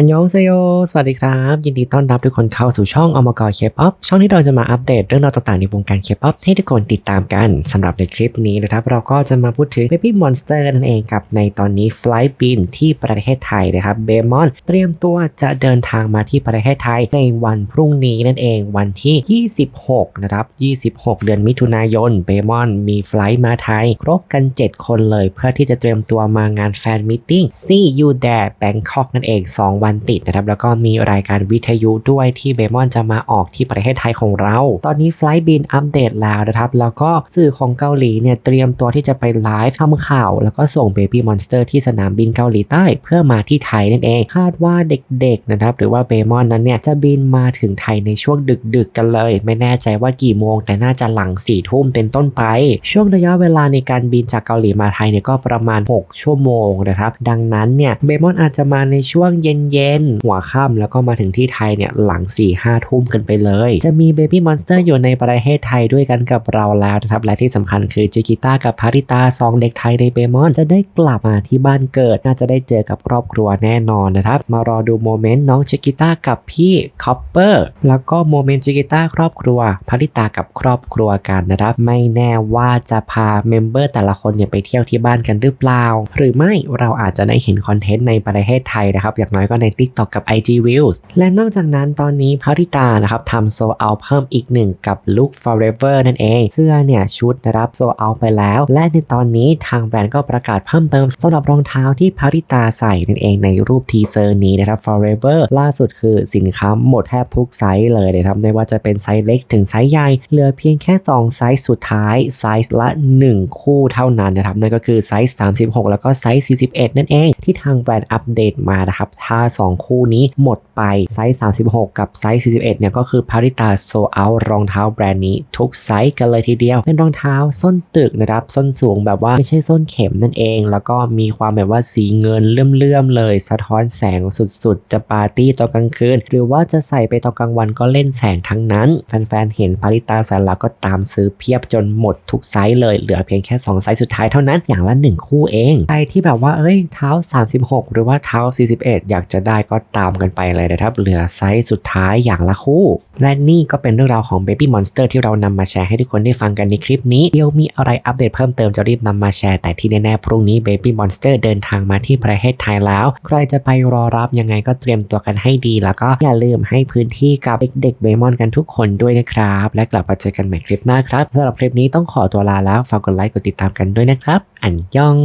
อันยองเซโย สวัสดีครับ ยินดีต้อนรับทุกคนเข้าสู่ช่องอมกรเคป๊อปช่องที่เราจะมาอัปเดตเรื่องราวต่างๆในวงการเคป๊อปให้ทุกคนติดตามกันสำหรับในคลิปนี้นะครับ เราก็จะมาพูดถึง Baby Monster นั่นเองกับ ในตอนนี้ Flight b i n ที่ประเทศไทยนะครับเบมอนเตรียมตัวจะเดินทางมาที่ประเทศไทยในวันพรุ่งนี้นั่นเองวันที่ 26 นะครับ 26 เดือนมิถุนายนเบมอนมีไฟล์มาไทย ครบกัน 7 คนเลย เพื่อที่จะเตรียมตัวมางานแฟนมิทติ้ง See You There Bangkok นั่นเอง 2 วันติดนะครับแล้วก็มีรายการวิทยุด้วยที่เบมอนจะมาออกที่ประเทศไทยของเรา ตอนนี้ไฟล์บินอัปเดตแล้วนะครับแล้วก็สื่อของเกาหลีเนี่ยเตรียมตัวที่จะไปไลฟ์ทำข่าว แล้วก็ส่ง Baby Monster ที่สนามบินเกาหลีใต้ เพื่อมาที่ไทยนั่นเอง คาดว่าเด็กๆนะครับหรือว่าเบมอนนั้นเนี่ยจะบินมาถึงไทยในช่วงดึกๆกันเลย ไม่แน่ใจว่ากี่โมง แต่น่าจะหลัง4ี่ทุ่มเป็นต้นไป ช่วงระยะเวลาในการบินจากเกาหลีมาไทยเนี่ยก็ประมาณ 6 ชั่วโมงนะครับดังนั้นเนี่ยเบมอนอาจจะมาในช่วงเย็นๆหัวค่ำแล้วก็มาถึงที่ไทยเนี่ยหลัง4ี่ห้าทุ่มกันไปเลย จะมีเบบี้มอนสเตอร์อยู่ในประเทศไทยด้วยกันกับเราแล้วนะครับและที่สำคัญคือจิกิต้ากับพาริตาสองเด็กไทยในเบมอนจะได้กลับมาที่บ้านเกิด น่าจะได้เจอกับครอบครัวแน่นอนนะครับ มารอดูโมเมนต์น้องจิกิต้ากับพี่คอปเปอร์แล้วก็โมเมนต์จิกิต้าครอบครัวพาริตากับครอบครัวกันนะครับ ไม่แน่ว่าจะพาเมมเบอร์แต่ละคนเนี่ยไปเที่ยวที่บ้านกันหรือเปล่า หรือไม่เราอาจจะได้เห็นคอนเทนต์ในประเทศไทยนะครับอย่างน้อยก็ใน TikTok กับ IG Reels และนอกจากนั้นตอนนี้พาริตานะครับทำโซเอาเพิ่มอีกหนึ่งกับ Look Forever นั่นเอง เสื้อเนี่ยชุดนะครับโซเอาไปแล้ว และในตอนนี้ทางแบรนด์ก็ประกาศเพิ่มเติมสำหรับรองเท้าที่พาริตาใส่นั่นเองในรูปทีเซอร์นี้นะครับ Forever ล่าสุดคือสินค้าหมดแทบทุกไซส์เลยนะครับไม่ว่าจะเป็นไซส์เล็กถึงไซส์ใหญ่เหลือเพียงแค่ 2 ไซส์สุดท้ายไซส์ละ 1 คู่เท่านั้นนะครับนั่นก็คือไซส์36 แล้วก็ไซส์41 นั่นเอง ที่ทางแบรนด์อัปเดตมานะครับถ้า2 คู่นี้หมด ไปไซส์ 36 กับไซส์ 41 เนี่ยก็คือพาริตาโซเอารองเท้าแบรนด์นี้ทุกไซส์กันเลยทีเดียว เป็นรองเท้าส้นตึกนะครับ ส้นสูงแบบว่าไม่ใช่ส้นเข็มนั่นเอง แล้วก็มีความแบบว่าสีเงินเลื่อมๆเลย สะท้อนแสงสุดๆ จะปาร์ตี้ตอนกลางคืน หรือว่าจะใส่ไปตอนกลางวันก็เล่นแสงทั้งนั้น แฟนๆ เห็นพาริตาใส่แล้วก็ตามซื้อเพียบจนหมดทุกไซส์เลย เหลือเพียงแค่ 2 ไซส์สุดท้ายเท่านั้น อย่างละ 1 คู่เอง ใครที่แบบว่าเอ้ยเท้า 36 หรือว่าเท้า 41 อยากจะได้ก็ตามกันไปเลยนะครับเหลือไซส์สุดท้ายอย่างละคู่ และนี่ก็เป็นเรื่องราวของ Baby Monster ที่เรานำมาแชร์ให้ทุกคนได้ฟังกันในคลิปนี้ เดี๋ยวมีอะไรอัปเดตเพิ่มเติมจะรีบนำมาแชร์แต่ที่แน่ๆพรุ่งนี้ Baby Monster เดินทางมาที่ประเทศไทยแล้ว ใครจะไปรอรับยังไงก็เตรียมตัวกันให้ดี แล้วก็อย่าลืมให้พื้นที่กับเด็กๆเบมอนกันทุกคนด้วยนะครับ และกลับมาเจอกันใหม่คลิปหน้าครับสำหรับคลิปนี้ต้องขอตัวลาแล้วฝากกดไลค์กดติดตามกันด้วยนะครับ อันยอง